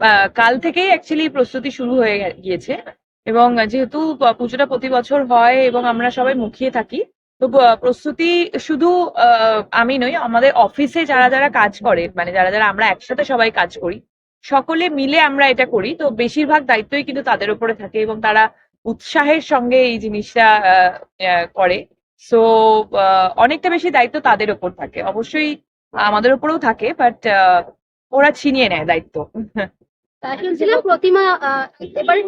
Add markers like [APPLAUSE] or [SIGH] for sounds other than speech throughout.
আহ, কাল থেকেই অ্যাকচুয়ালি প্রস্তুতি শুরু হয়ে গিয়েছে এবং যেহেতু পুজোটা প্রতি বছর হয় এবং আমরা সবাই মুখিয়ে থাকি তো প্রস্তুতি শুধু আমি নই আমাদের অফিসে যারা যারা কাজ করে মানে যারা যারা আমরা একসাথে সবাই কাজ করি সকলে মিলে আমরা এটা করি তো বেশিরভাগ দায়িত্বই কিন্তু তাদের উপরে থাকে এবং তারা উৎসাহের সঙ্গে এই জিনিসটা করে। সো অনেকটা বেশি দায়িত্ব তাদের উপর থাকে। অবশ্যই আমাদের উপরেও থাকে বাট ওরা ছিনিয়ে নেয় দায়িত্ব। শুনছিলাম প্রতিমা আহ,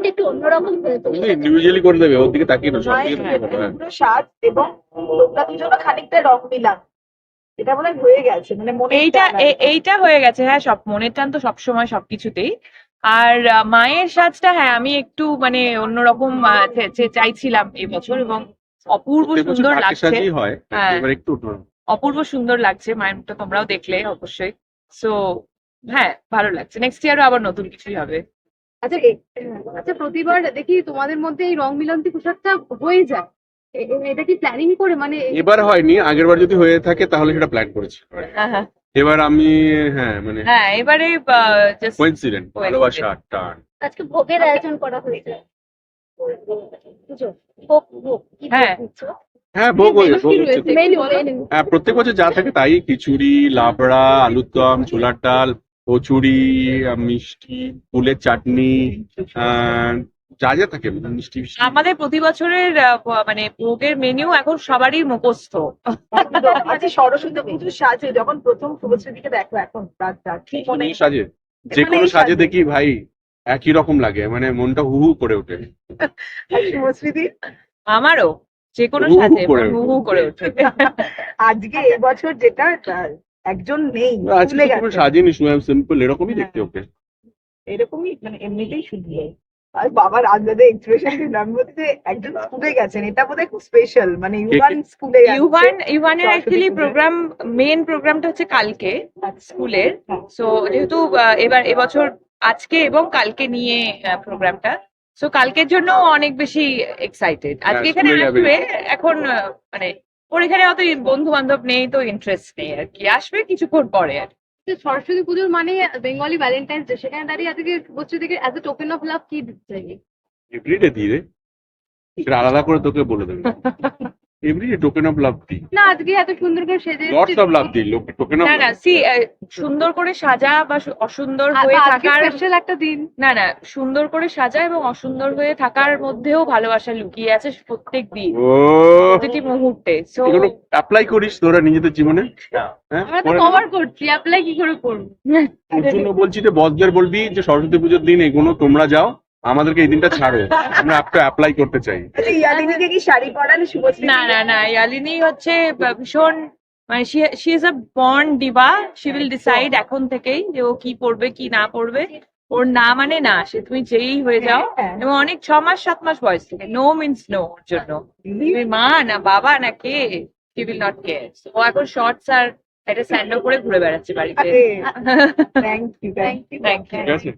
একটু অন্যরকম ইন্ডিভিজুয়ালি করে দেবে ওর দিকে তাকিয়ে না সব মায়ের দিকে তাকিয়ে ক্ষেত্রে হ্যাঁ। পুরো সাজ এবং তোমরা দুজনে খানিকটা রং এটা মনে হয়ে গেছে মানে মনে এইটা এইটা হয়ে গেছে হ্যাঁ সব মনের টান তো সবসময় সবকিছুতেই। আর মায়ের সাজটা হ্যাঁ আমি একটু মানে অন্যরকম চাইছিলাম এবছর এবং অপূর্ব সুন্দর লাগছে। হ্যাঁ। একটু অপূর্ব সুন্দর লাগছে মায়ের মুখটা তোমরাও দেখলে অবশ্যই। সো হ্যাঁ ভালো লাগছে। নেক্সট ইয়ারও আবার নতুন কিছুই হবে। আচ্ছা আচ্ছা প্রতিবার দেখি তোমাদের মধ্যে এই রং মিলন্তি পোশাকটা হয়ে যায়। এটা কি প্ল্যানিং করে? মানে এবার হয়নি আগের বার যদি হয়ে থাকে তাহলে সেটা প্ল্যান করেছি। এবার আমি হ্যাঁ মানে হ্যাঁ এবারে জাস্ট কোইন্সিডেন্ট ভালোবাসা টান। আজকে ভোগের আয়োজন করা হয়েছে। পুজো ভোগ ভোগ। কি ভোগ হ্যাঁ। হ্যাঁ ভোগ হয়ে ভোগ হচ্ছে। তো। হ্যাঁ প্রত্যেক বছর যা থাকে তাই খিচুড়ি লাবড়া আলুর দম ছোলার ডাল কচুরি মিষ্টি ফুলের চাটনি যা যা থাকে মিষ্টি। আমাদের প্রতি বছরের মানে ভোগের মেনু এখন সবারই মুখস্থ। আচ্ছা সরস্বতী পুজোর সাজে যখন প্রথম শুভশ্রীদিকে দেখো এখন মনে সাজে যে কোনো সাজে। দেখি ভাই একই রকম লাগে মানে মনটা হু হু করে ওঠে শুভশ্রীদি আমারও যে কোনো সাজে হু হু করে ওঠে আজকে এবছর যেটা একজন নেই আজকে ভুলে তো কোনো গেছে। সাজিনি শুনলাম সিম্পল এরকমই দেখতে হ্যাঁ। ওকে। এরকমই মানে এমনিতেই শুনলে আর বাবার আন্দাজে এক্সপ্রেশন দিলাম বলতে যে একজন স্কুলে গেছেন এটা বোধহয় খুব স্পেশাল মানে ইউয়ান স্কুলে ইউভান ইউভানের অ্যাকচুয়ালি প্রোগ্রাম মেন প্রোগ্রামটা হচ্ছে কালকে স্কুলের। হ্যাঁ। সো যেহেতু এবার এবছর আজকে এবং কালকে নিয়ে প্রোগ্রামটা সো কালকের জন্য অনেক বেশি এক্সাইটেড আজকে এখানে আসবে এখন আহ, মানে ওর এখানে অত বন্ধু বান্ধব নেই তো ইন্টারেস্ট নেই আর কি। আসবে কিছুক্ষণ পরে আর তো সরস্বতী পুজোর মানে বেঙ্গলি ভ্যালেন্টাইন্স ডে সেখানে দাঁড়িয়ে আজকে বলছি দেখে as a token of love কি দিচ্ছে? এভরিডে দিয়ে আলাদা করে তোকে বলে দেবে। [LAUGHS] এভরিডে টোকেন অফ লাভ দিই। না আজকে এত সুন্দর করে সেজে লটস অফ লাভ দিই লোক টোকেন অফ না না সি সুন্দর করে সাজা বা অসুন্দর হয়ে থাকার স্পেশাল একটা দিন। না না সুন্দর করে সাজা এবং অসুন্দর হয়ে থাকার মধ্যেও ভালোবাসা লুকিয়ে আছে প্রত্যেক দিন প্রতিটি মুহূর্তে সো এগুলো অ্যাপ্লাই করিস তোরা নিজেদের জীবনে? হ্যাঁ? আমরা তো কভার করছি অ্যাপ্লাই কি করে করব? তোর জন্য বলছি যে বসদের বলবি যে সরস্বতী পুজোর দিন এগুলো তোমরা যাও। আমাদেরকে এই দিনটা ছাড়ো। আমরা একটা অ্যাপ্লাই করতে চাই। আচ্ছা ইয়ালিনীকে কি শাড়ি পরান শুভশ্রী না না না ইয়ালিনী হচ্ছে ভীষণ মানে she is a born diva she will decide এখন থেকেই যে ও কি পড়বে কি না পড়বে ওর না মানে না সে তুমি যেই হয়ে যাও। হ্যাঁ। এবং অনেক ছ মাস সাত মাস বয়স থেকে। নো মিনস নো ওর জন্য। তুমি মা না বাবা না কে? শি উইল নট কেয়ার ও এখন শর্টস আর একটা স্যান্ডো করে ঘুরে বেড়াচ্ছে বাড়িতে। Thank you thank you. ঠিক আছে।